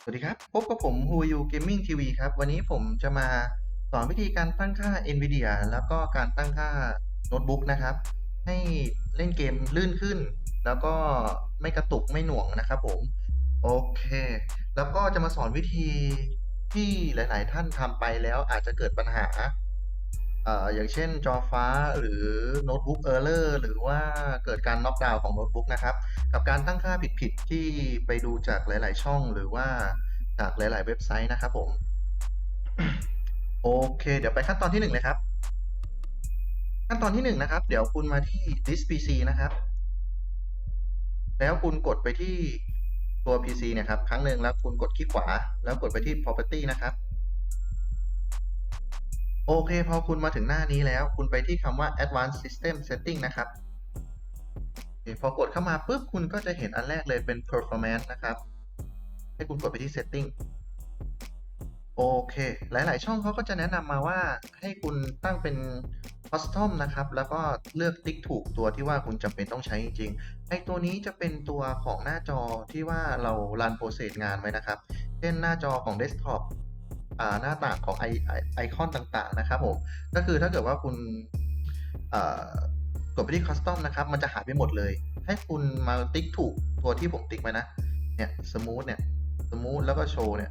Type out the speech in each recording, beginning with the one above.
สวัสดีครับ พบกับผม Who You Gaming TV ครับ วันนี้ผมจะมาสอนวิธีการตั้งค่า NVIDIA แล้วก็การตั้งค่าโน้ตบุ๊กนะครับ ให้เล่นเกมลื่นขึ้น แล้วก็ไม่กระตุกไม่หน่วงนะครับผม โอเค แล้วก็จะมาสอนวิธีที่หลาย ๆ ท่านทำไปแล้วอาจจะเกิดปัญหา ออย่างเช่นจอฟ้าหรือโน้ตบุ๊กเออร์เลอร์หรือว่าเกิดการน็อกดาวน์ของโน้ตบุ๊กนะครับกับการตั้งค่าผิดๆที่ไปดูจากหลาย ๆ ช่องหรือว่าจากหลาย ๆ เว็บไซต์นะครับผมโอเค เดี๋ยวไปขั้นตอนที่หนึ่งเลยครับ ขั้นตอนที่หนึ่งนะครับ เดี๋ยวคุณมาที่ This PC นะครับ แล้วคุณกดไปที่ตัว PC นี่ยครับ ครั้งหนึ่งแล้วคุณกดคลิกขวา แล้วกดไปที่ Property นะครับ โอเคพอคุณมาถึงหน้านี้แล้ว คุณไปที่คำว่า Advanced System Setting นะครับพอกดเข้ามาปุ๊บคุณก็จะเห็นอันแรกเลยเป็น Performance นะครับ ให้คุณกดไปที่ Setting โอเค หลาย ๆ ช่องเขาก็จะแนะนำมาว่าให้คุณตั้งเป็น Custom นะครับ แล้วก็เลือกติ๊กถูกตัวที่ว่าคุณจำเป็นต้องใช้จริงๆไอตัวนี้จะเป็นตัวของหน้าจอที่ว่าเรารันโปรเซสงานไว้นะครับ เช่นหน้าจอของ Desktop หน้าต่างของไอไอคอนต่างๆนะครับผม ก็คือถ้าเกิดว่าคุณกดไปที่ Custom นะครับ มันจะหายไปหมดเลย ให้คุณมาติ๊กถูกตัวที่ผมติ๊กไว้นะ เนี่ย Smooth เนี่ย Smooth แล้วก็โชว์เนี่ย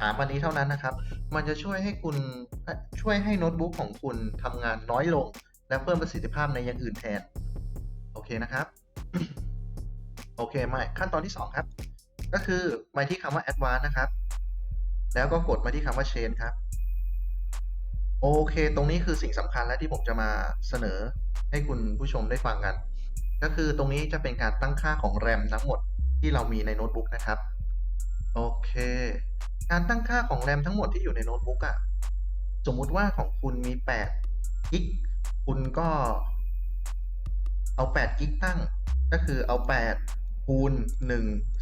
สามอันนี้เท่านั้นนะครับ มันจะช่วยให้คุณช่วยให้โน้ตบุ๊กของคุณทำงานน้อยลง และเพิ่มประสิทธิภาพในอย่างอื่นแทน โอเคนะครับ โอเคมาขั้นตอนที่ 2 ครับ ก็คือไปที่คำว่า Advanced นะครับ แล้วก็กดมาที่คำว่า Change ครับ โอเค ตรงนี้คือสิ่งสำคัญและที่ผมจะมาเสนอให้คุณผู้ชมได้ฟังกัน ก็คือตรงนี้จะเป็นการตั้งค่าของ RAM ทั้งหมดที่เรามีในโน้ตบุ๊กนะครับ โอเค การตั้งค่าของ RAM ทั้งหมดที่อยู่ในโน้ตบุ๊กอะสมมุติว่าของคุณมี8กิกคุณก็เอา8กิกตั้ง ก็คือเอา8คูณ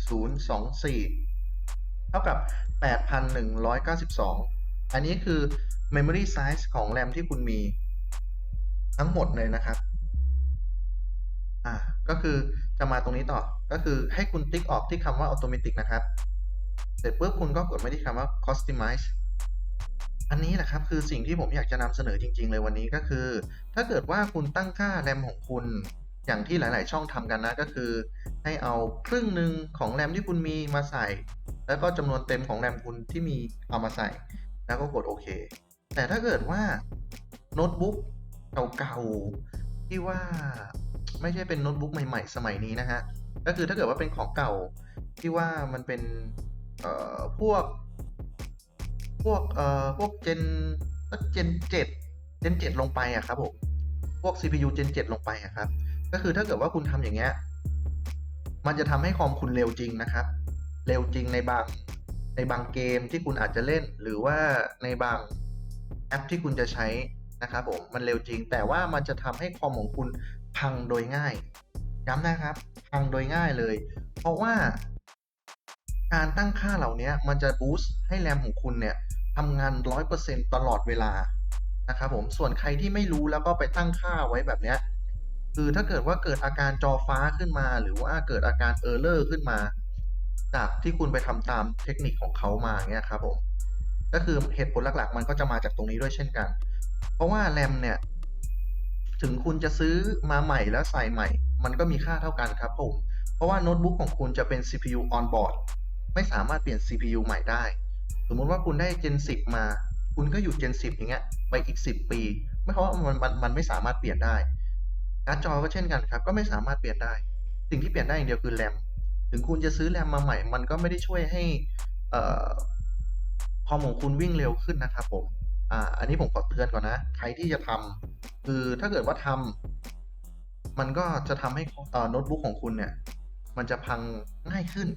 1024 เท่ากับ 8,192 อันนี้คือ memory size ของ RAM ที่คุณมีทั้งหมดเลยนะครับ อ่า ก็คือจะมาตรงนี้ต่อ ก็คือให้คุณติ๊กออกที่คำว่า automatic นะครับ เสร็จปุ๊บคุณก็กดมาที่คำว่า customize อันนี้แหละครับคือสิ่งที่ผมอยากจะนำเสนอจริง ๆ เลยวันนี้ก็คือ ถ้าเกิดว่าคุณตั้งค่า RAM ของคุณ อย่างที่หลาย ๆ ช่องทำกันนะก็คือ ให้เอาครึ่งหนึ่งของ RAM ที่คุณมีมาใส่ แล้วก็จำนวนเต็มของ RAM คุณที่มีเอามาใส่ แล้วก็กดโอเค แต่ถ้าเกิดว่าโน้ตบุ๊กเก่าๆที่ว่าไม่ใช่เป็นโน้ตบุ๊กใหม่ ๆ สมัยนี้นะฮะก็คือถ้าเกิดว่าเป็นของเก่าที่ว่ามันเป็นเอ่อพวก พวกเอ่อพวกเจนเจนเจ็ดเจนเจ็ดลงไปอะครับผมพวก CPU เจนเจ็ดลงไปอะครับ ก็คือถ้าเกิดว่าคุณทำอย่างเงี้ย มันจะทำให้คอมคุณเร็วจริงนะครับ เร็วจริงในบางในบางเกมที่คุณอาจจะเล่น หรือว่าในบางแอปที่คุณจะใช้นะครับผมมันเร็วจริง แต่ว่ามันจะทำให้คอมของคุณพังโดยง่าย ย้ำนะครับ พังโดยง่ายเลย เพราะว่าการตั้งค่าเหล่านี้มันจะบูสต์ให้แรมของคุณเนี่ยทำงาน 100%ตลอดเวลานะครับผมส่วนใครที่ไม่รู้แล้วก็ไปตั้งค่าไว้แบบเนี้ย คือถ้าเกิดว่าเกิดอาการจอฟ้าขึ้นมา หรือว่าเกิดอาการเออร์เลอร์ขึ้นมา จากที่คุณไปทำตามเทคนิคของเขามาเงี้ยครับผมก็คือเหตุผลหลักๆ มันก็จะมาจากตรงนี้ด้วยเช่นกัน เพราะว่าแรมเนี่ย ถึงคุณจะซื้อมาใหม่แล้วใส่ใหม่ มันก็มีค่าเท่ากันครับผม เพราะว่าโน้ตบุ๊กของคุณจะเป็น CPU on board ไม่สามารถเปลี่ยน CPU ใหม่ได้ สมมุติว่าคุณได้ Gen 10 มา คุณก็อยู่ Gen 10 อย่างเงี้ย ไปอีก 10 ปี ไม่เพราะว่ามันมันมันไม่สามารถเปลี่ยนได้ การ์ดจอก็เช่นกันครับ ก็ไม่สามารถเปลี่ยนได้ สิ่งที่เปลี่ยนได้อย่างเดียวคือแรม ถึงคุณจะซื้อแรมมาใหม่ มันก็ไม่ได้ช่วยให้คอมของคุณวิ่งเร็วขึ้นนะครับผมอ่าอันนี้ผมขอเตือนก่อนนะ ใครที่จะทำคือถ้าเกิดว่าทำมันก็จะทำให้เอ่อโน้ตบุ๊กของคุณเนี่ย มันจะพังง่ายขึ้น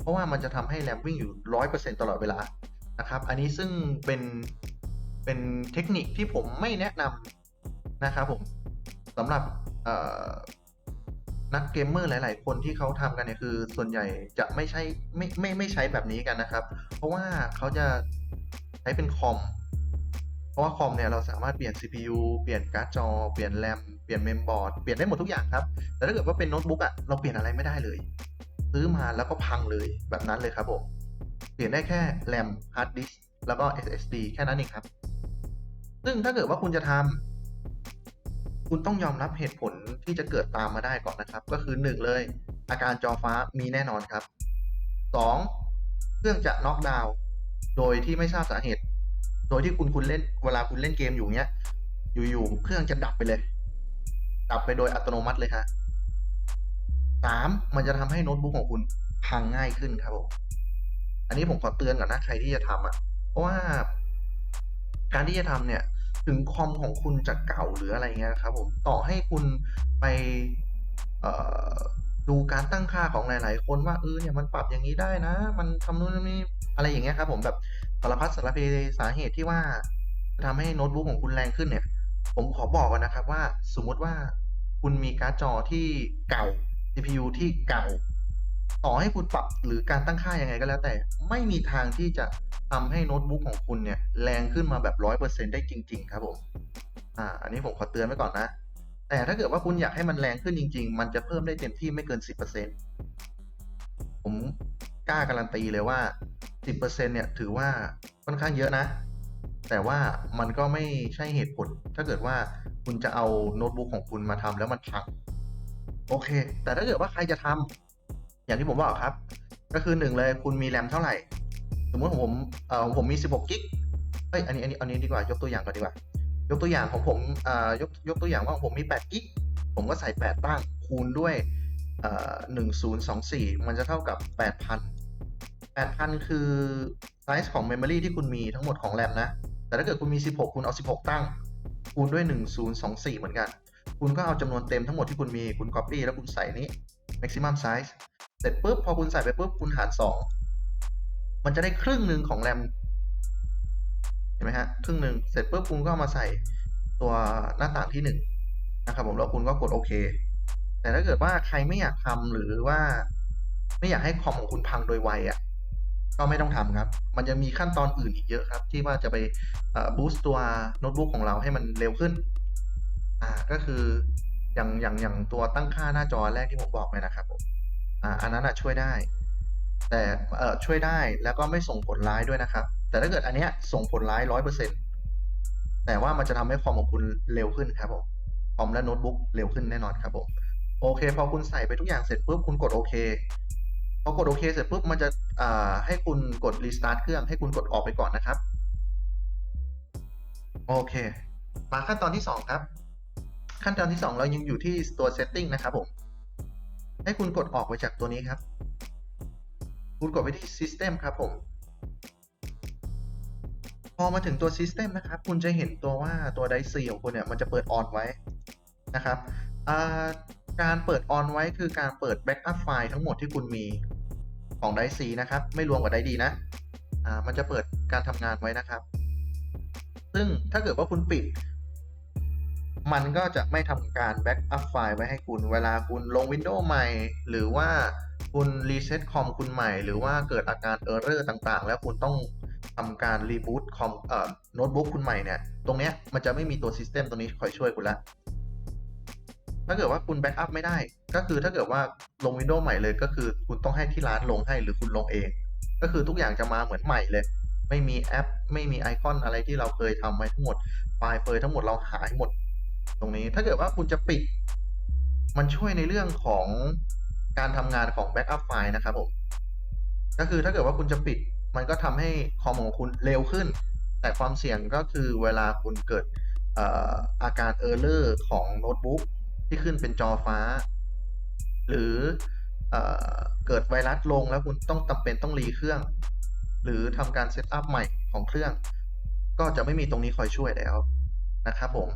เพราะว่ามันจะทำให้แรมวิ่งอยู่ร้อยเปอร์เซ็นตลอดเวลานะครับ อันนี้ซึ่งเป็นเป็นเทคนิคที่ผมไม่แนะนำนะครับผมสำหรับ นักเกมเมอร์หลาย ๆ คนที่เขาทำกันเนี่ยคือ ส่วนใหญ่จะไม่ใช่ไม่ไม่ไม่ใช้แบบนี้กันนะครับ เพราะว่าเขาจะใช้เป็นคอม เพราะว่าคอมเนี่ยเราสามารถเปลี่ยน CPU เปลี่ยนการ์ดจอ เปลี่ยนแรม เปลี่ยนเมมบอร์ด เปลี่ยนได้หมดทุกอย่างครับ แต่ถ้าเกิดว่าเป็นโน้ตบุ๊กอะเราเปลี่ยนอะไรไม่ได้เลย ซื้อมาแล้วก็พังเลยแบบนั้นเลยครับผม เปลี่ยนได้แค่ RAM hard disk แล้วก็ SSD แค่นั้นเองครับ ซึ่งถ้าเกิดว่าคุณจะทำ คุณต้องยอมรับเหตุผลที่จะเกิดตามมาได้ก่อนนะครับ ก็คือหนึ่งเลย อาการจอฟ้ามีแน่นอนครับสองเครื่องจะน็อกดาวน์โดยที่ไม่ทราบสาเหตุ โดยที่คุณคุณเล่นเวลาคุณเล่นเกมอยู่เนี้ย อยู่ๆเครื่องจะดับไปเลย ดับไปโดยอัตโนมัติเลยฮะสามมันจะทำให้โน้ตบุ๊กของคุณพังง่ายขึ้นครับผมอันนี้ผมขอเตือนก่อนนะใครที่จะทำอะ เพราะว่า การที่จะทำเนี่ย ถึงคอมของคุณจะเก่าหรืออะไรเงี้ยครับผมต่อให้คุณไปดูการตั้งค่าของหลาย ๆ คนว่าเออเนี่ยมันปรับอย่างนี้ได้นะ มันทำนู่นนี่อะไรอย่างเงี้ยครับผมแบบสารพัดสารเพสาเหตุที่ว่าจะทำให้โน้ตบุ๊กของคุณแรงขึ้นเนี่ย ผมขอบอกก่อนนะครับว่าสมมุติว่าคุณมีการ์ดจอที่เก่า CPU ที่เก่า ต่อให้คุณปรับหรือการตั้งค่ายังไงก็แล้วแต่ ไม่มีทางที่จะทำให้โน้ตบุ๊กของคุณเนี่ยแรงขึ้นมาแบบร้อยเปอร์เซ็นได้จริง ๆ ครับผม อ่า อันนี้ผมขอเตือนไว้ก่อนนะ แต่ถ้าเกิดว่าคุณอยากให้มันแรงขึ้นจริง ๆ มันจะเพิ่มได้เต็มที่ไม่เกินสิบเปอร์เซ็นผมกล้าการันตีเลยว่าสิบเปอร์เซ็นเนี่ยถือว่าค่อนข้างเยอะนะ แต่ว่ามันก็ไม่ใช่เหตุผล ถ้าเกิดว่าคุณจะเอาโน้ตบุ๊กของคุณมาทำแล้วมันพัง โอเค แต่ถ้าเกิดว่าใครจะทำ อย่างที่ผมบอกครับ ก็คือหนึ่งเลยคุณมีแรมเท่าไหร่ สมมติของผมเอ่อผมมี 16 กิกเอ้ยอันนี้อันนี้อันนี้ดีกว่ายกตัวอย่างก่อนดีกว่า ยกตัวอย่างของผมเอ่อยกยกตัวอย่างว่าผมมี 8 กิกผมก็ใส่ 8 ตั้งคูณด้วยเอ่อ1024มันจะเท่ากับ 8,000 8,000 คือไซส์ของ Memory ที่คุณมีทั้งหมดของแรมนะ แต่ถ้าเกิดคุณมี 16 คุณเอา 16 ตั้ง คูณด้วย 1024 เหมือนกัน คุณก็เอาจำนวนเต็มทั้งหมดที่คุณมี คุณ Copy แล้วคุณใส่นี้ maximum size สร็จปุ๊บพอคุณใส่ไปปุ๊บคุณหาร2มันจะได้ครึ่งหนึ่งของแรมเห็นไหมฮะครึ่งหนึ่งเสร็จปุ๊บคุณก็ามาใส่ตัวหน้าต่างที่1นะครับผมแล้วคุณก็กดโอเค แต่ถ้าเกิดว่าใครไม่อยากทำหรือว่าไม่อยากให้คอมของคุณพังโดยไวอะก็ไม่ต้องทำครับ มันจะมีขั้นตอนอื่นอีกเยอะครับ ที่ว่าจะไปบูสต์ตัวโน้ตบุ๊กของเราให้มันเร็วขึ้นอ่าก็คืออย่างอย่างอย่างตัวตั้งค่าหน้าจอแรกที่ผมบอกไปนะครับผม อ่าอันนั้นอะช่วยได้ แต่เออช่วยได้แล้วก็ไม่ส่งผลร้ายด้วยนะครับ แต่ถ้าเกิดอันเนี้ยส่งผลร้ายร้อยเปอร์เซ็นต์แต่ว่ามันจะทำให้คอมของคุณเร็วขึ้นครับผมคอมและโน้ตบุ๊กเร็วขึ้นแน่นอนครับผมโอเค พอคุณใส่ไปทุกอย่างเสร็จปุ๊บคุณกดโอเคพอกดโอเคเสร็จปุ๊บมันจะอ่าให้คุณกดรีสตาร์ทเครื่องให้คุณกดออกไปก่อนนะครับโอเค มาขั้นตอนที่สองครับ ขั้นตอนที่สองเรายังอยู่ที่ตัว setting นะครับผม ให้คุณกดออกไปจากตัวนี้ครับ คุณกดไปที่ system ครับผมพอมาถึงตัว system นะครับ คุณจะเห็นตัวว่าตัว Dice C ของคุณเนี่ยมันจะเปิด on ไว้นะครับการเปิด on ไว้คือการเปิด backup ไฟล์ทั้งหมดที่คุณมีของ Dice C นะครับ ไม่รวมกับ Dice D นะมันจะเปิดการทำงานไว้นะครับ ซึ่งถ้าเกิดว่าคุณปิด มันก็จะไม่ทำการแบ็กอัพไฟล์ไว้ให้คุณ เวลาคุณลง Windows ใหม่ หรือว่าคุณรีเซ็ตคอมคุณใหม่ หรือว่าเกิดอาการเออร์เรอร์ต่างๆ แล้วคุณต้องทำการรีบูตคอมเอ่อโน้ตบุ๊กคุณใหม่เนี่ย ตรงเนี้ยมันจะไม่มีตัวซิสเต็มตรงนี้คอยช่วยคุณละถ้าเกิดว่าคุณแบ็กอัพไม่ได้ ก็คือถ้าเกิดว่าลง Windows ใหม่เลยก็คือคุณต้องให้ที่ร้านลงให้หรือคุณลงเอง ก็คือทุกอย่างจะมาเหมือนใหม่เลย ไม่มีแอป ไม่มีไอคอนอะไรที่เราเคยทำไว้ทั้งหมด ไฟล์เฟยทั้งหมดเราหายหมด ตรงนี้ถ้าเกิดว่าคุณจะปิด มันช่วยในเรื่องของการทำงานของแบ็กอัพไฟล์นะครับผมก็คือถ้าเกิดว่าคุณจะปิด มันก็ทำให้คอมของคุณเร็วขึ้น แต่ความเสี่ยงก็คือเวลาคุณเกิดออาการเออร์เลอร์ของโน้ตบุ๊กที่ขึ้นเป็นจอฟ้า หรือเออเกิดไวรัสลงแล้วคุณต้องจำเป็นต้องรีเครื่อง หรือทำการเซตอัพใหม่ของเครื่อง ก็จะไม่มีตรงนี้คอยช่วยแล้วนะครับผม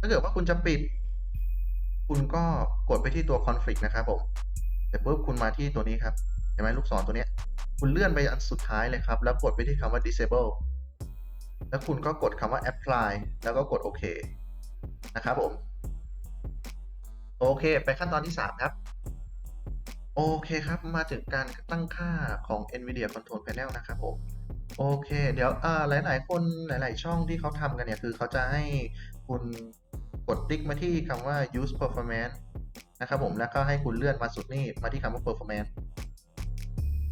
ถ้าเกิดว่าคุณจะปิด คุณก็กดไปที่ตัว config นะครับผมเสร็จปุ๊บคุณมาที่ตัวนี้ครับเห็นไหมลูกศรตัวนี้คุณเลื่อนไปอันสุดท้ายเลยครับ แล้วกดไปที่คำว่า disable แล้วคุณก็กดคำว่า apply แล้วก็กดโอเคนะครับผม โอเค ไปขั้นตอนที่ 3 ครับ โอเคครับ มาถึงการตั้งค่าของ NVIDIA Control Panel นะครับผม โอเค เดี๋ยวอ่ายหลายคนหลาย ๆ ช่องที่เขาทำกันเนี่ย คือเขาจะให้คุณ กดติ๊กมาที่คำว่า use performance นะครับผมแล้วก็ให้คุณเลื่อนมาสุดนี่มาที่คำว่า performance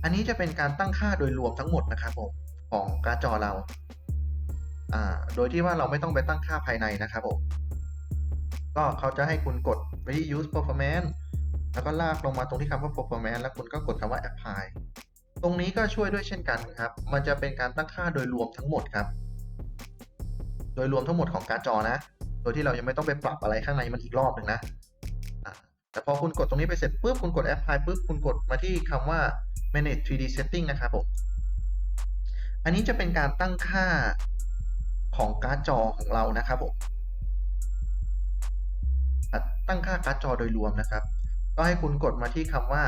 อันนี้จะเป็นการตั้งค่าโดยรวมทั้งหมดนะครับผมของการ์ดจอเรา โดยที่ว่าเราไม่ต้องไปตั้งค่าภายในนะครับผม ก็เขาจะให้คุณกดไปที่ use performance แล้วก็ลากลงมาตรงที่คำว่า performance แล้วคุณก็กดคำว่า apply ตรงนี้ก็ช่วยด้วยเช่นกันครับ มันจะเป็นการตั้งค่าโดยรวมทั้งหมดครับ โดยรวมทั้งหมดของการ์ดจอนะ ยที่เรายังไม่ต้องไปปรับอะไรข้างในมันอีกรอบหนึ่งนะแต่พอคุณกดตรงนี้ไปเสร็จปุ๊บคุณกด apply ปุ๊บคุณกดมาที่คำว่า manage 3D setting นะครับผมอันนี้จะเป็นการตั้งค่าของการ์ดจอของเรานะครับผมตั้งค่าการ์ดจอโดยรวมนะครับ ก็ให้คุณกดมาที่คำว่า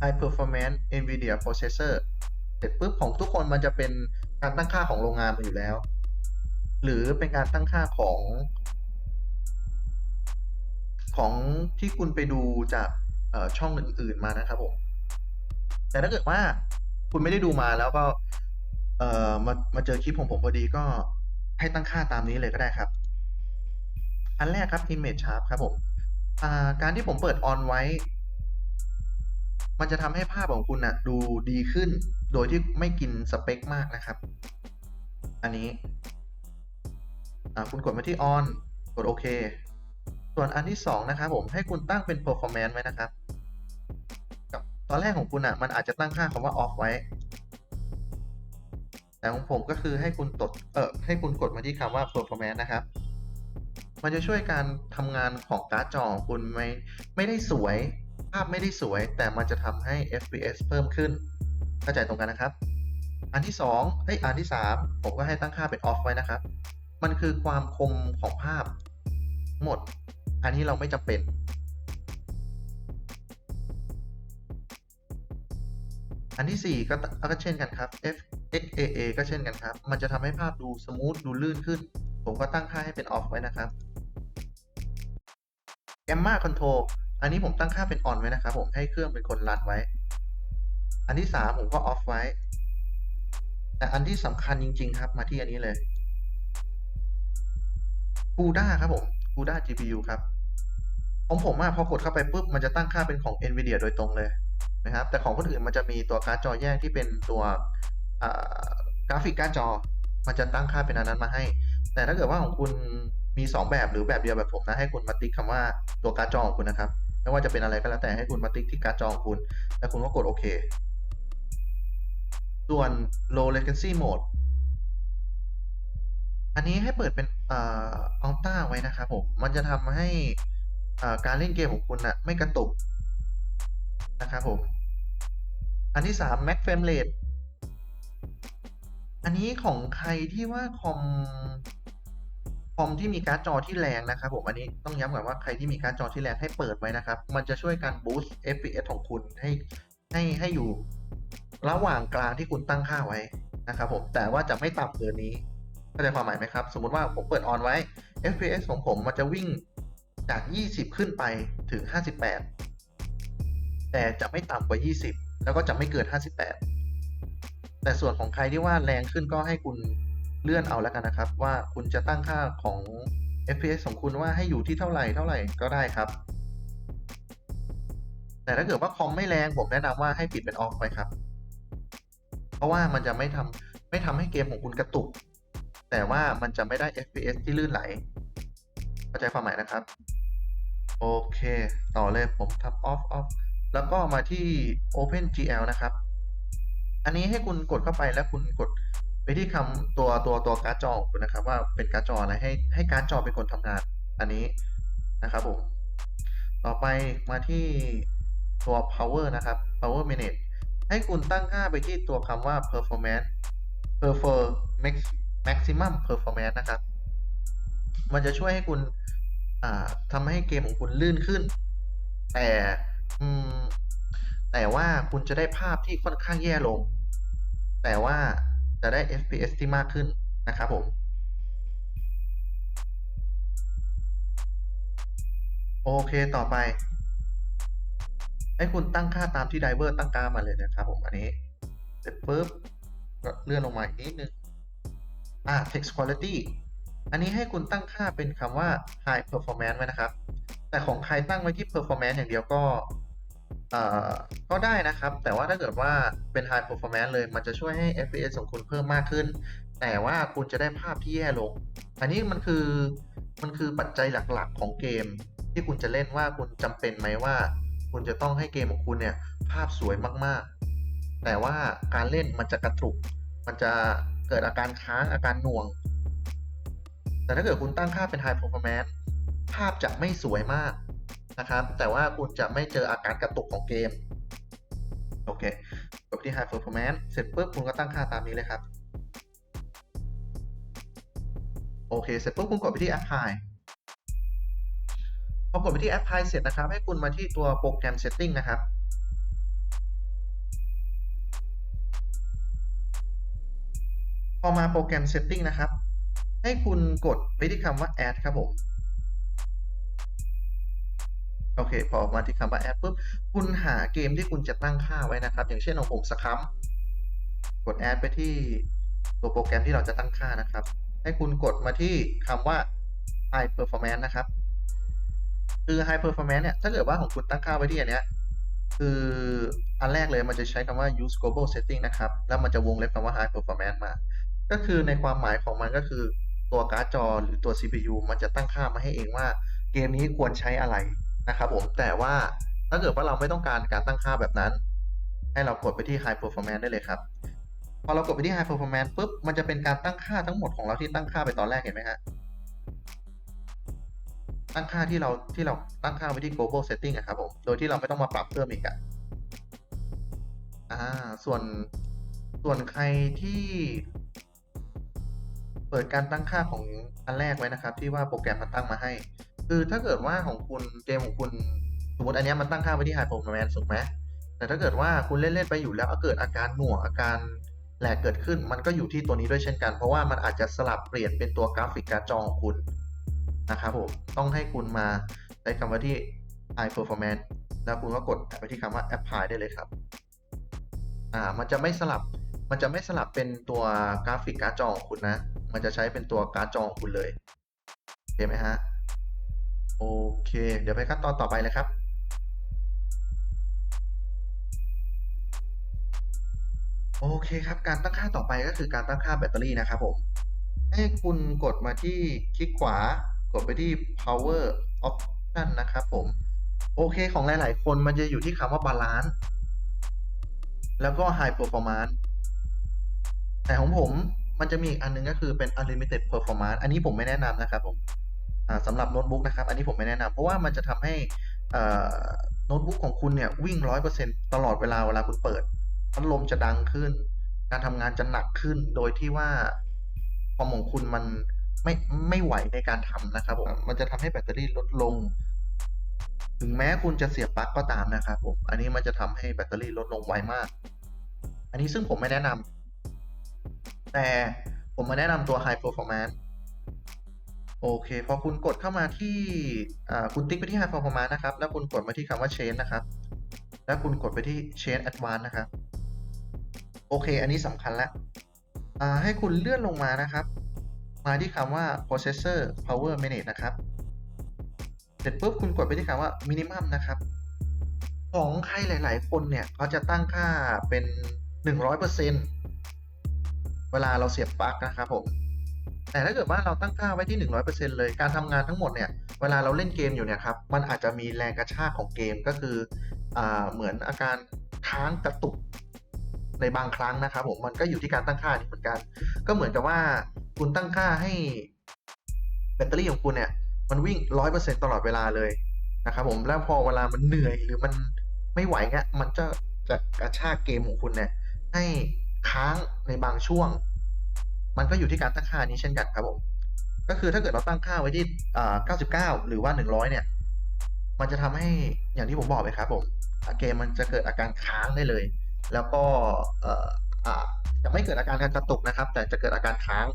High Performance NVIDIA Processor เสร็จปุ๊บของทุกคนมันจะเป็นการตั้งค่าของโรงงานมาอยู่แล้ว หรือเป็นการตั้งค่าของ ของที่คุณไปดูจากช่องอื่น ๆมานะครับผม แต่ถ้าเกิดว่าคุณไม่ได้ดูมาแล้วก็เอ่อมามาเจอคลิปของผมพอดีก็ให้ตั้งค่าตามนี้เลยก็ได้ครับ อันแรกครับ image sharp ครับผมการที่ผมเปิด on ไว้ มันจะทำให้ภาพของคุณนะดูดีขึ้น โดยที่ไม่กินสเปคมากนะครับ อันนี้ คุณกดมาที่ on กดโอเค ส่วนอันที่สองนะครับผมให้คุณตั้งเป็น performance ไว้นะครับ กับตอนแรกของคุณอะมันอาจจะตั้งค่าคำว่า off ไว้ แต่ของผมก็คือให้คุณตดเออให้คุณกดมาที่คำว่า performance นะครับมันจะช่วยการทำงานของการ์ดจอของคุณไม่ไม่ได้สวย ภาพไม่ได้สวย แต่มันจะทำให้ FPS เพิ่มขึ้น เข้าใจตรงกันนะครับ อันที่สองเอ้ยอันที่สามผมก็ให้ตั้งค่าเป็น off ไว้นะครับ มันคือความคมของภาพหมด อันนี้เราไม่จำเป็น อันที่สี่ก็ก็เช่นกันครับ f x a a ก็เช่นกันครับ มันจะทำให้ภาพดูสมูทดูลื่นขึ้น ผมก็ตั้งค่าให้เป็น off ไว้นะครับ gamma control อันนี้ผมตั้งค่าเป็น on ไว้นะครับผมให้เครื่องเป็นคนรันไว้ อันที่สามผมก็ off ไว้ แต่อันที่สำคัญจริง ๆ ครับมาที่อันนี้เลย CUDA ครับผม CUDA GPU ครับ ของผมอะพอกดเข้าไปปุ๊บ มันจะตั้งค่าเป็นของ NVIDIA โดยตรงเลยนะครับ แต่ของคนอื่นมันจะมีตัวการ์ดจอแยกที่เป็นตัวกราฟิกการ์ดจอ มันจะตั้งค่าเป็นอันนั้นมาให้ แต่ถ้าเกิดว่าของคุณมี 2 แบบหรือแบบเดียวแบบผมนะ ให้คุณมาติ๊กคำว่าตัวการ์ดจอของคุณนะครับ ไม่ว่าจะเป็นอะไรก็แล้วแต่ให้คุณมาติ๊กที่การ์ดจอของคุณ แล้วคุณก็กดโอเค ส่วน low latency mode อันนี้ให้เปิดเป็นเอ่อ Ultra ไว้นะครับผม มันจะทำให้อ่าการเล่นเกมของคุณนะไม่กระตุกนะครับผม อันที่สาม Max Frame Rate อันนี้ของใครที่ว่าคอมคอมที่มีการ์ดจอที่แรงนะครับผม อันนี้ต้องย้ำก่อนว่าใครที่มีการ์ดจอที่แรงให้เปิดไว้นะครับ มันจะช่วยการบูสต์ FPS ของคุณให้ให้ให้อยู่ระหว่างกลางที่คุณตั้งค่าไว้นะครับผม แต่ว่าจะไม่ต่ำเกินนี้ เข้าใจความหมายไหมครับ สมมุติว่าผมเปิดออนไว้ FPS ของผมมันจะวิ่งจาก 20 ขึ้นไปถึง 58 แต่จะไม่ต่ำกว่า 20 แล้วก็จะไม่เกิน 58 แต่ส่วนของใครที่ว่าแรงขึ้นก็ให้คุณเลื่อนเอาแล้วกันนะครับ ว่าคุณจะตั้งค่าของ FPS ของคุณว่าให้อยู่ที่เท่าไหร่เท่าไหร่ก็ได้ครับ แต่ถ้าเกิดว่าคอมไม่แรงผมแนะนำว่าให้ปิดเป็นออฟไปครับ เพราะว่ามันจะไม่ทำไม่ทำให้เกมของคุณกระตุก แต่ว่ามันจะไม่ได้ FPS ที่ลื่นไหล เข้าใจความหมายนะครับ โอเค ต่อเลยผมทำ off off แล้วก็มาที่ OpenGL นะครับ อันนี้ให้คุณกดเข้าไปแล้วคุณกดไปที่คำตัวตัวตัวการ์ดจอของคุณนะครับ ว่าเป็นการ์ดจออะไรให้ให้การ์ดจอเป็นคนทำงาน อันนี้นะครับผมต่อไปมาที่ตัว power นะครับ power manage ให้คุณตั้งค่าไปที่ตัวคำว่า performance prefer max maximum performance นะครับ มันจะช่วยให้คุณทำให้เกมของคุณลื่นขึ้น แต่แต่ว่าคุณจะได้ภาพที่ค่อนข้างแย่ลง แต่ว่าจะได้ FPS ที่มากขึ้นนะครับผม โอเคต่อไป ให้คุณตั้งค่าตามที่ไดเวอร์ตั้งค่ามาเลยนะครับผมอันนี้ เสร็จปุ๊บเลื่อนลงมาอีกนิดนึง อ่า text quality อันนี้ให้คุณตั้งค่าเป็นคำว่า high performance ไว้นะครับ แต่ของใครตั้งไว้ที่ performance อย่างเดียวก็เอ่อก็ได้นะครับ แต่ว่าถ้าเกิดว่าเป็น High Performance เลย มันจะช่วยให้ FPS ของคุณเพิ่มมากขึ้น แต่ว่าคุณจะได้ภาพที่แย่ลง อันนี้มันคือ มันคือปัจจัยหลักๆของเกม ที่คุณจะเล่นว่าคุณจำเป็นไหมว่า คุณจะต้องให้เกมของคุณเนี่ยภาพสวยมากๆ แต่ว่าการเล่นมันจะกระตุก มันจะ เกิดอาการค้างอาการหน่วง แต่ถ้าเกิดคุณตั้งค่าเป็น High Performance ภาพจะไม่สวยมากนะครับ แต่ว่าคุณจะไม่เจออาการกระตุกของเกม โอเคกดที่ High Performance เสร็จปุ๊บคุณก็ตั้งค่าตามนี้เลยครับ โอเค เสร็จปุ๊บคุณกดไปที่ Apply พอกดไปที่ Apply เสร็จนะครับ ให้คุณมาที่ตัวโปรแกรม Setting นะครับ พอมาโปรแกรม Setting นะครับ ให้คุณกดไปที่คำว่า Add ครับผมโอเค พอมาที่คำว่า Add ปุ๊บ คุณหาเกมที่คุณจะตั้งค่าไว้นะครับ อย่างเช่นของผมสครัมกด Add ไปที่ตัวโปรแกรมที่เราจะตั้งค่านะครับ ให้คุณกดมาที่คำว่า High Performance นะครับ คือ High Performance เนี่ย ถ้าเกิดว่าของคุณตั้งค่าไว้ที่อันเนี้ยคืออันแรกเลยมันจะใช้คำว่า use global setting นะครับ แล้วมันจะวงเล็บคำว่า high performance มา ก็คือในความหมายของมันก็คือตัวการ์ดจอหรือตัว CPU มันจะตั้งค่ามาให้เองว่าเกมนี้ควรใช้อะไรนะครับผมแต่ว่าถ้าเกิดว่าเราไม่ต้องการการตั้งค่าแบบนั้น ให้เรากดไปที่ high performance ได้เลยครับ พอเรากดไปที่ high performance ปุ๊บมันจะเป็นการตั้งค่าทั้งหมดของเราที่ตั้งค่าไปตอนแรกเห็นไหมฮะตั้งค่าที่เราที่เราตั้งค่าไว้ที่ global setting อะครับผม โดยที่เราไม่ต้องมาปรับเพิ่มอีกอะอ่า ส่วนส่วนใครที่ เปิดการตั้งค่าของอันแรกไว้นะครับ ที่ว่าโปรแกรมมันตั้งมาให้ คือถ้าเกิดว่าของคุณเกมของคุณสมมติอันนี้มันตั้งค่าไว้ที่ high performance ถูกไหมแต่ถ้าเกิดว่าคุณเล่นๆไปอยู่แล้วเกิดอาการหน่วงอาการแหลกเกิดขึ้น มันก็อยู่ที่ตัวนี้ด้วยเช่นกัน เพราะว่ามันอาจจะสลับเปลี่ยนเป็นตัวกราฟิกการ์ดจอของคุณนะครับผมต้องให้คุณมาใช้คำว่าที่ high performance แล้วคุณก็กดไปที่คำว่า apply ได้เลยครับอ่ามันจะไม่สลับมันจะไม่สลับเป็นตัวกราฟิกการ์ดจอของคุณนะ มันจะใช้เป็นตัวการ์ดจอของคุณเลยโอเคไหมฮะโอเค เดี๋ยวไปขั้นตอนต่อไปเลยครับโอเคครับ การตั้งค่าต่อไปก็คือการตั้งค่าแบตเตอรี่นะครับผม ให้คุณกดมาที่คลิกขวากดไปที่ power option นะครับผม โอเคของหลาย ๆ คนมันจะอยู่ที่คำว่า balance แล้วก็ high performance แต่ของผม มันจะมีอีกอันนึงก็คือเป็น unlimited performance อันนี้ผมไม่แนะนำนะครับผมสำหรับโน้ตบุ๊กนะครับ อันนี้ผมไม่แนะนำเพราะว่ามันจะทำให้โน้ตบุ๊กของคุณเนี่ยวิ่ง 100%ตลอดเวลาเวลาคุณเปิดพัดลมจะดังขึ้น การทำงานจะหนักขึ้น โดยที่ว่าคอมของคุณมันไม่ไม่ไหวในการทำนะครับผมมันจะทำให้แบตเตอรี่ลดลง ถึงแม้คุณจะเสียบปลั๊กก็ตามนะครับผม อันนี้มันจะทำให้แบตเตอรี่ลดลงไวมาก อันนี้ซึ่งผมไม่แนะนำ แต่ผมมาแนะนำตัว High Performance โอเค พอคุณกดเข้ามาที่คุณติ๊กไปที่ High Performance นะครับ แล้วคุณกดมาที่คำว่า Change นะครับ แล้วคุณกดไปที่ Change Advanced นะครับ โอเค อันนี้สำคัญแล้วให้คุณเลื่อนลงมานะครับ มาที่คำว่า Processor Power Manage นะครับ เสร็จปุ๊บคุณกดไปที่คำว่า Minimum นะครับ ของใครหลาย ๆ คนเนี่ยเขาจะตั้งค่าเป็น 100% เวลาเราเสียบปลั๊กนะครับผม แต่ถ้าเกิดว่าเราตั้งค่าไว้ที่ 100%เลย การทำงานทั้งหมดเนี่ย เวลาเราเล่นเกมอยู่เนี่ยครับ มันอาจจะมีแรงกระชากของเกมก็คืออเหมือนอาการค้างกระตุกในบางครั้งนะครับผม มันก็อยู่ที่การตั้งค่านี่เหมือนกัน ก็เหมือนกับว่าคุณตั้งค่าให้แบตเตอรี่ของคุณเนี่ย มันวิ่ง 100%ตลอดเวลาเลยนะครับผม แล้วพอเวลามันเหนื่อยหรือมันไม่ไหวเงี้ย มันจะจะกระชากเกมของคุณเนี่ยให้ ค้างในบางช่วง มันก็อยู่ที่การตั้งค่านี้เช่นกันครับผม ก็คือถ้าเกิดเราตั้งค่าไว้ที่99 หรือว่า 100 เนี่ย มันจะทำให้อย่างที่ผมบอกไปครับผมเกมมันจะเกิดอาการค้างได้เลย แล้วก็จะไม่เกิดอาการการกระตุกนะครับ แต่จะเกิดอาการค้าง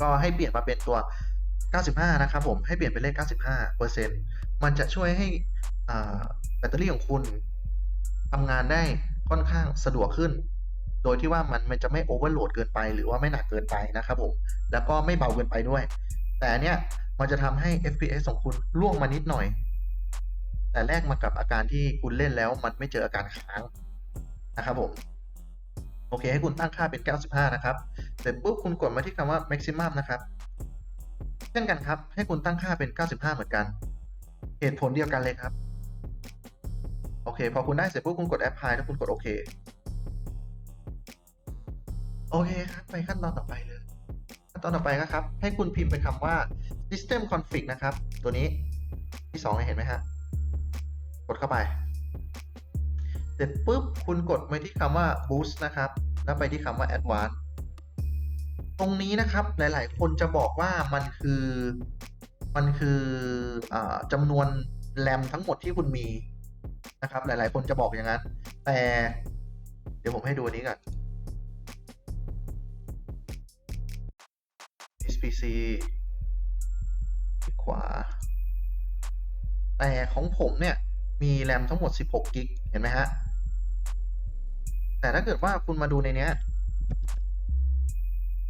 ก็ให้เปลี่ยนมาเป็นตัว 95 นะครับผม ให้เปลี่ยนเป็นเลข 95เปอร์เซ็นต์มันจะช่วยให้แบตเตอรี่ของคุณทำงานได้ค่อนข้างสะดวกขึ้น โดยที่ว่ามันมันจะไม่โอเวอร์โหลดเกินไป หรือว่าไม่หนักเกินไปนะครับผม แล้วก็ไม่เบาเกินไปด้วย แต่เนี้ยมันจะทำให้ FPS ของคุณล่วงมานิดหน่อย แต่แลกมากับอาการที่คุณเล่นแล้วมันไม่เจออาการค้างนะครับผมโอเคให้คุณตั้งค่าเป็น 95 นะครับ เสร็จปุ๊บคุณกดมาที่คำว่า maximum นะครับ เช่นกันครับ ให้คุณตั้งค่าเป็น 95 เหมือนกัน เหตุผลเดียวกันเลยครับ โอเค พอคุณได้เสร็จปุ๊บคุณกด apply แล้วคุณกดโอเค โอเคครับ ไปขั้นตอนต่อไปเลย ขั้นตอนต่อไปก็ครับ ให้คุณพิมพ์เป็นคำว่า system config นะครับ ตัวนี้ที่สองเห็นไหมฮะกดเข้าไป เสร็จปุ๊บคุณกดไปที่คำว่า boost นะครับ แล้วไปที่คำว่า advanced ตรงนี้นะครับหลาย ๆ คนจะบอกว่ามันคือมันคืออจำนวนแรมทั้งหมดที่คุณมีนะครับ หลาย ๆ คนจะบอกอย่างนั้น แต่เดี๋ยวผมให้ดูอันนี้ก่อน HPC ขวา แต่ของผมเนี่ย มีแรมทั้งหมด 16 กิก เห็นไหมฮะ แต่ถ้าเกิดว่าคุณมาดูในเนี้ย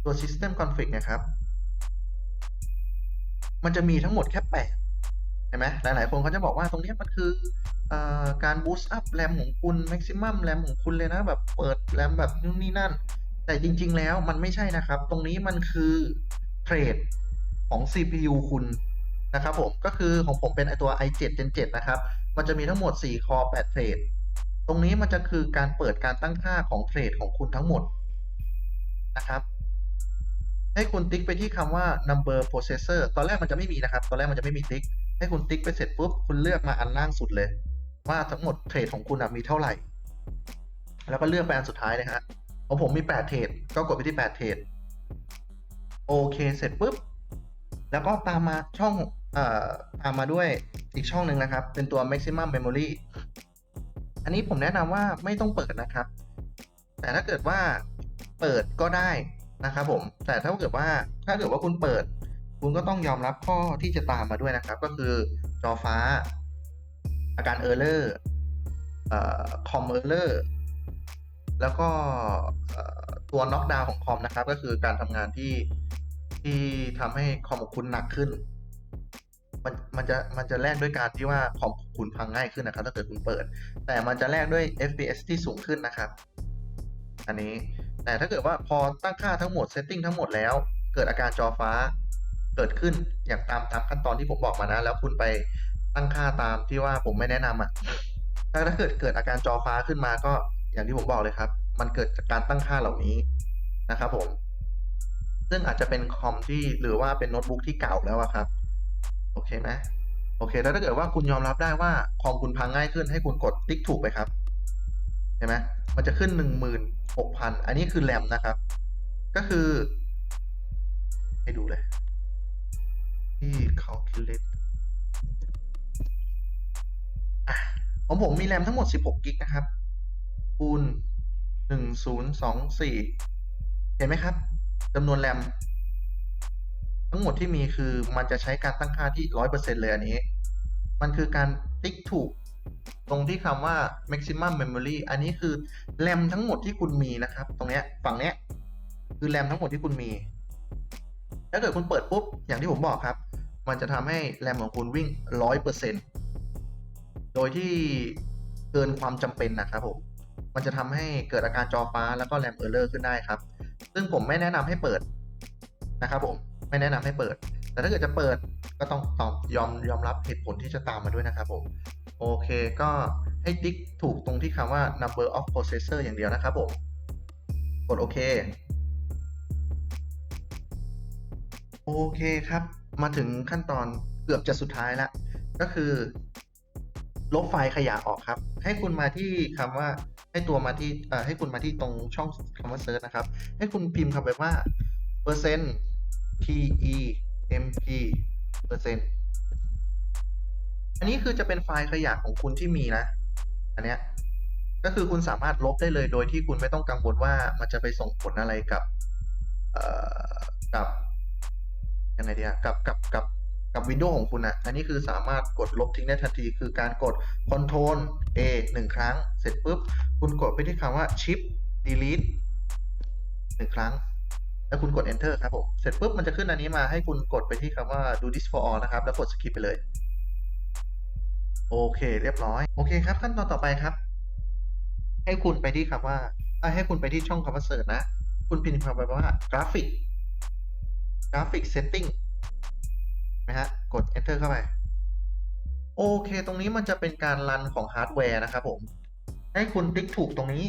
ตัว System Config นะครับ มันจะมีทั้งหมดแค่ 8 เห็นไหม หลาย ๆ คนเขาจะบอกว่าตรงเนี้ยมันคืออการ boost up แรมของคุณ maximum แรมของคุณเลยนะ แบบเปิดแรมแบบนู่นนี่นั่น แต่จริง ๆ แล้วมันไม่ใช่นะครับ ตรงนี้มันคือ เทรดของ CPU คุณนะครับผมก็คือของผมเป็นไอตัว i7 Gen 7นะครับ มันจะมีทั้งหมด 4 คอ 8 เทรด ตรงนี้มันจะคือการเปิดการตั้งค่าของเทรดของคุณทั้งหมดนะครับ ให้คุณติ๊กไปที่คำว่า number processor ตอนแรกมันจะไม่มีนะครับ ตอนแรกมันจะไม่มีติ๊ก ให้คุณติ๊กไปเสร็จปุ๊บ คุณเลือกมาอันล่างสุดเลย ว่าทั้งหมดเทรดของคุณมีเท่าไหร่ แล้วก็เลือกไปอันสุดท้ายเลยฮะของผมมี 8 เทรด ก็กดไปที่ 8 เทรด โอเคเสร็จปุ๊บ แล้วก็ตามมาช่องเอ่อตามมาด้วยอีกช่องหนึ่งนะครับ เป็นตัว maximum memory อันนี้ผมแนะนำว่าไม่ต้องเปิดนะครับ แต่ถ้าเกิดว่าเปิดก็ได้นะครับผม แต่ถ้าเกิดว่าถ้าเกิดว่าคุณเปิด คุณก็ต้องยอมรับข้อที่จะตามมาด้วยนะครับ ก็คือจอฟ้า อาการ error เอ่อ com error แล้วก็เอ่อ ตัว knockdown ของคอมนะครับ ก็คือการทำงานที่ที่ทำให้คอมของคุณหนักขึ้น มันมันจะมันจะแลกด้วยการที่ว่าคอมของคุณพังง่ายขึ้นนะครับ ถ้าเกิดคุณเปิด แต่มันจะแลกด้วย FPS ที่สูงขึ้นนะครับ อันนี้แต่ถ้าเกิดว่าพอตั้งค่าทั้งหมดเซตติ้งทั้งหมดแล้ว เกิดอาการจอฟ้าเกิดขึ้นอย่างตามตามขั้นตอนที่ผมบอกมานะ แล้วคุณไปตั้งค่าตามที่ว่าผมไม่แนะนำอะถ้าเกิดเกิดอาการจอฟ้าขึ้นมาก็อย่างที่ผมบอกเลยครับ มันเกิดจากการตั้งค่าเหล่านี้นะครับผม ซึ่งอาจจะเป็นคอมที่หรือว่าเป็นโน้ตบุ๊กที่เก่าแล้วครับ โอเคไหมโอเค แล้วถ้าเกิดว่าคุณยอมรับได้ว่าคอมคุณพังง่ายขึ้นให้คุณกดติ๊กถูกไปครับ เห็นไหมมันจะขึ้นหนึ่งหมื่นหกพันอันนี้คือแรมนะครับ ก็คือ ให้ดูเลย ที่ calculate ของผมมีแรมทั้งหมด 16 กิกนะครับ คูณ 1024เห็นไหมครับจำนวนแรมทั้งหมดที่มีคือมันจะใช้การตั้งค่าที่100%เลยอันนี้ มันคือการติ๊กถูกตรงที่คำว่า maximum memory อันนี้คือแรมทั้งหมดที่คุณมีนะครับ ตรงเนี้ยฝั่งเนี้ยคือแรมทั้งหมดที่คุณมี ถ้าเกิดคุณเปิดปุ๊บ อย่างที่ผมบอกครับ มันจะทำให้แรมของคุณวิ่ง 100%โดยที่เกินความจำเป็นนะครับผม มันจะทำให้เกิดอาการจอฟ้าแล้วก็แรมเออร์เลอร์ขึ้นได้ครับ ซึ่งผมไม่แนะนำให้เปิดนะครับผมไม่แนะนำให้เปิด แต่ถ้าเกิดจะเปิดก็ต้องตอบยอมยอมรับเหตุผลที่จะตามมาด้วยนะครับผมโอเคก็ให้ติ๊กถูกตรงที่คำว่า number of processor อย่างเดียวนะครับผมกดโอเค โอเคครับ มาถึงขั้นตอนเกือบจะสุดท้ายแล้ว ก็คือ ลบไฟล์ขยะออกครับ ให้คุณมาที่คำว่า ให้ตัวมาที่เอ่อให้คุณมาที่ตรงช่องคำว่า search นะครับ ให้คุณพิมพ์คำไปว่าเปอร์เซ็นต์ t e m p เปอร์เซ็นต์อันนี้คือจะเป็นไฟล์ขยะของคุณที่มีนะ อันเนี้ยก็คือคุณสามารถลบได้เลยโดยที่คุณไม่ต้องกังวลว่ามันจะไปส่งผลอะไรกับเอ่อกับยังไงดีอะกับกับกับ กับวินโดว์ของคุณอะอันนี้คือสามารถกดลบทิ้งได้ทันทีคือการกด Ctrl A หนึ่งครั้ง เสร็จปุ๊บ คุณกดไปที่คำว่า Shift Delete หนึ่งครั้ง แล้วคุณกด Enter ครับผม เสร็จปุ๊บ มันจะขึ้นอันนี้มาให้คุณกดไปที่คำว่า Do this for all นะครับ แล้วกด Skip ไปเลย โอเค เรียบร้อย โอเคครับ ขั้นตอนต่อไปครับ ให้คุณไปที่คำว่า ให้คุณไปที่ช่องคำว่าเสิร์ชนะ คุณพิมพ์คำไปว่ากรา นะฮะ กด enter เข้าไป โอเค ตรงนี้มันจะเป็นการรันของฮาร์ดแวร์นะครับผม ให้คุณติ๊กถูกตรงนี้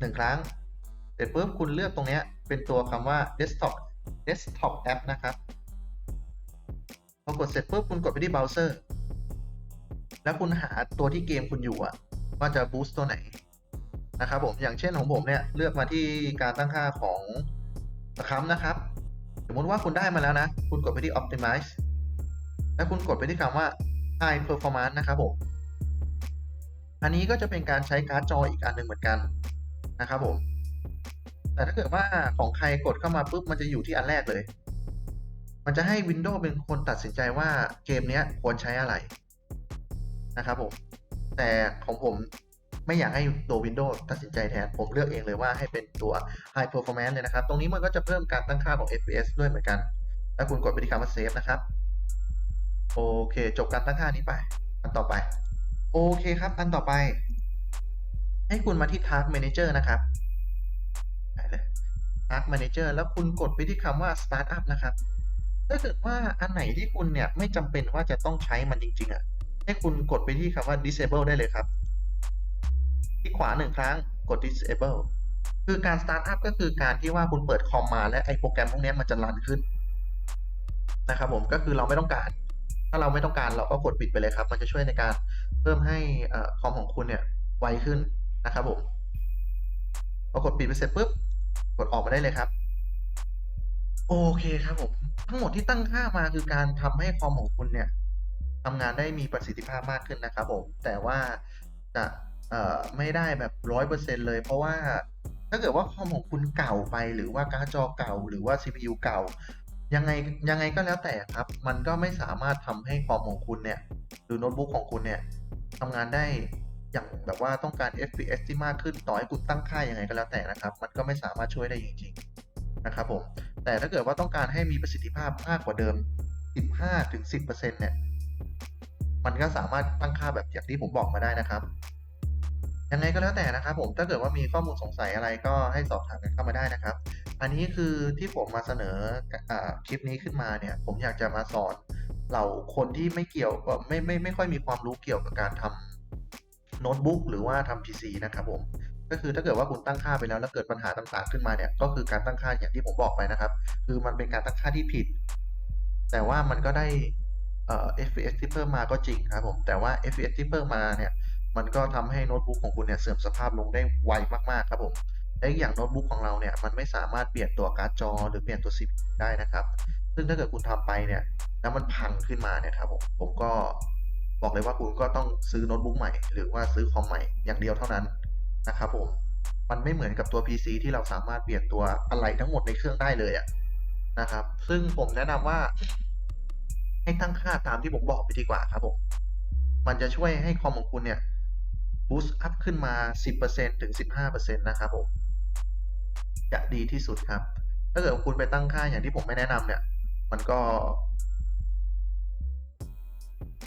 หนึ่งครั้ง เสร็จปุ๊บคุณเลือกตรงนี้เป็นตัวคำว่า desktop desktop app นะครับ พอกดเสร็จปุ๊บคุณกดไปที่เบราว์เซอร์ แล้วคุณหาตัวที่เกมคุณอยู่อะว่าจะบูสต์ตัวไหนนะครับผม อย่างเช่นของผมเนี่ยเลือกมาที่การตั้งค่าของสคัมนะครับ สมมติว่าคุณได้มาแล้วนะ คุณกดไปที่ optimize แล้วคุณกดไปที่คำว่า high performance นะครับผม อันนี้ก็จะเป็นการใช้การ์ดจออีกอันหนึ่งเหมือนกันนะครับผม แต่ถ้าเกิดว่าของใครกดเข้ามาปุ๊บมันจะอยู่ที่อันแรกเลย มันจะให้ Windows เป็นคนตัดสินใจว่าเกมนี้ควรใช้อะไรนะครับผม แต่ของผมไม่อยากให้ตัว Windows ตัดสินใจแทน ผมเลือกเองเลยว่าให้เป็นตัว High Performance เลยนะครับ ตรงนี้มันก็จะเพิ่มการตั้งค่าของ FPS ด้วยเหมือนกันแล้วคุณกดไปที่คำว่า Save นะครับ โอเค จบการตั้งค่านี้ไป อันต่อไป โอเคครับ อันต่อไป ให้คุณมาที่ Task Manager นะครับไปเลย Task Manager แล้วคุณกดไปที่คำว่า Startup นะครับ ถ้าเกิดว่าอันไหนที่คุณเนี่ยไม่จำเป็นว่าจะต้องใช้มันจริง ๆอะ ให้คุณกดไปที่คำว่า disable ได้เลยครับ ที่ขวาหนึ่งครั้งกด disable คือการ start up ก็คือการที่ว่าคุณเปิดคอมมาและไอโปรแกรมพวกนี้มันจะรันขึ้นนะครับผมก็คือเราไม่ต้องการ ถ้าเราไม่ต้องการเราก็กดปิดไปเลยครับ มันจะช่วยในการเพิ่มให้คอมของคุณเนี่ยไวขึ้นนะครับผมพอกดปิดไปเสร็จปุ๊บกดออกมาได้เลยครับ โอเคครับผม ทั้งหมดที่ตั้งค่ามาคือการทำให้คอมของคุณเนี่ยทำงานได้มีประสิทธิภาพมากขึ้นนะครับผม แต่ว่าจะไม่ได้แบบร้อยเปอร์เซ็นเลย เพราะว่าถ้าเกิดว่าคอมของคุณเก่าไปหรือว่าการ์ดจอเก่า หรือว่า CPU เก่า ยังไงยังไงก็แล้วแต่ครับ มันก็ไม่สามารถทำให้คอมของคุณเนี่ยหรือโน้ตบุ๊กของคุณเนี่ยทำงานได้อย่างแบบว่าต้องการ FPS ที่มากขึ้นต่อให้คุณตั้งค่ายังไงก็แล้วแต่นะครับ มันก็ไม่สามารถช่วยได้จริง ๆ นะครับผม แต่ถ้าเกิดว่าต้องการให้มีประสิทธิภาพมากกว่าเดิม 15ถึง10%เนี่ย มันก็สามารถตั้งค่าแบบอย่างที่ผมบอกมาได้นะครับ ยังไงก็แล้วแต่นะครับผมถ้าเกิดว่ามีข้อมูลสงสัยอะไรก็ให้สอบถามกันเข้ามาได้นะครับ อันนี้คือที่ผมมาเสนออคลิปนี้ขึ้นมาเนี่ย ผมอยากจะมาสอนเหล่าคนที่ไม่เกี่ยวกับไม่ไม่ไม่ค่อยมีความรู้เกี่ยวกับการทำโน้ตบุ๊กหรือว่าทำ PC นะครับผมก็คือถ้าเกิดว่าคุณตั้งค่าไปแล้วแล้วเกิดปัญหาต่างๆขึ้นมาเนี่ยก็คือการตั้งค่าอย่างที่ผมบอกไปนะครับ คือมันเป็นการตั้งค่าที่ผิด แต่ว่ามันก็ได้เอ่อ FPS ที่เพิ่มมาก็จริงครับผมแต่ว่า FPS ที่เพิ่มมาเนี่ย มันก็ทำให้โน้ตบุ๊กของคุณเนี่ยเสื่อมสภาพลงได้ไวมากๆครับผมและอย่างโน้ตบุ๊กของเราเนี่ยมันไม่สามารถเปลี่ยนตัวการ์ดจอ หรือเปลี่ยนตัว CPU ได้นะครับ ซึ่งถ้าเกิดคุณทำไปเนี่ยแล้วมันพังขึ้นมาเนี่ยครับผมผมก็บอกเลยว่าคุณก็ต้องซื้อโน้ตบุ๊กใหม่ หรือว่าซื้อคอมใหม่อย่างเดียวเท่านั้นนะครับผมมันไม่เหมือนกับตัว PC ที่เราสามารถเปลี่ยนตัวอะไรทั้งหมดในเครื่องได้เลยอะนะครับ ซึ่งผมแนะนำว่า ให้ตั้งค่าตามที่ผมบอกไปดีกว่าครับผมมันจะช่วยให้คอมของคุณเนี่ย boost up ขึ้นมา 10%ถึง 15%นะครับผมจะดีที่สุดครับ ถ้าเกิดคุณไปตั้งค่าอย่างที่ผมไม่แนะนำเนี่ย มันก็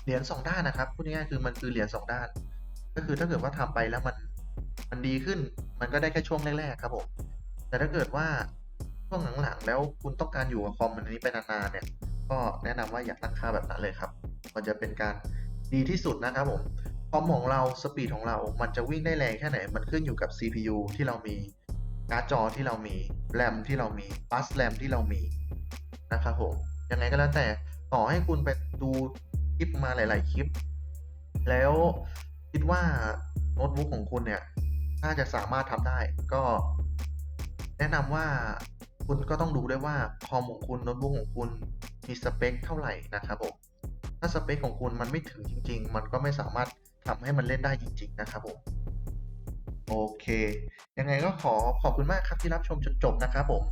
เหรียญสองด้านนะครับพูดง่ายๆคือมันคือเหรียญสองด้าน ก็คือถ้าเกิดว่าทำไปแล้วมันมันดีขึ้น มันก็ได้แค่ช่วงแรกๆครับผม แต่ถ้าเกิดว่าช่วงหลังๆแล้วคุณต้องการอยู่กับคอมอันนี้ไปนานๆเนี่ย ก็แนะนำว่าอย่าตั้งค่าแบบนั้นเลยครับ มันจะเป็นการดีที่สุดนะครับผม คอมของเราสปีดของเรา มันจะวิ่งได้แรงแค่ไหน มันขึ้นอยู่กับ CPU ที่เรามีการ์ดจอที่เรามีแรมที่เรามีบัสแรมที่เรามีนะครับผมยังไงก็แล้วแต่ต่อให้คุณไปดูคลิปมาหลาย ๆ คลิป แล้วคิดว่าโน้ตบุ๊กของคุณเนี่ยน่าจะสามารถทำได้ ก็แนะนำว่าคุณก็ต้องดูด้วยว่าคอมของคุณโน้ตบุ๊กของคุณมีสเปคเท่าไหร่นะครับผมถ้าสเปคของคุณมันไม่ถึงจริง ๆ มันก็ไม่สามารถ ทำให้มันเล่นได้จริง ๆ นะครับผมโอเค ยังไงก็ขอขอบคุณมากครับที่รับชมจนจบนะครับผม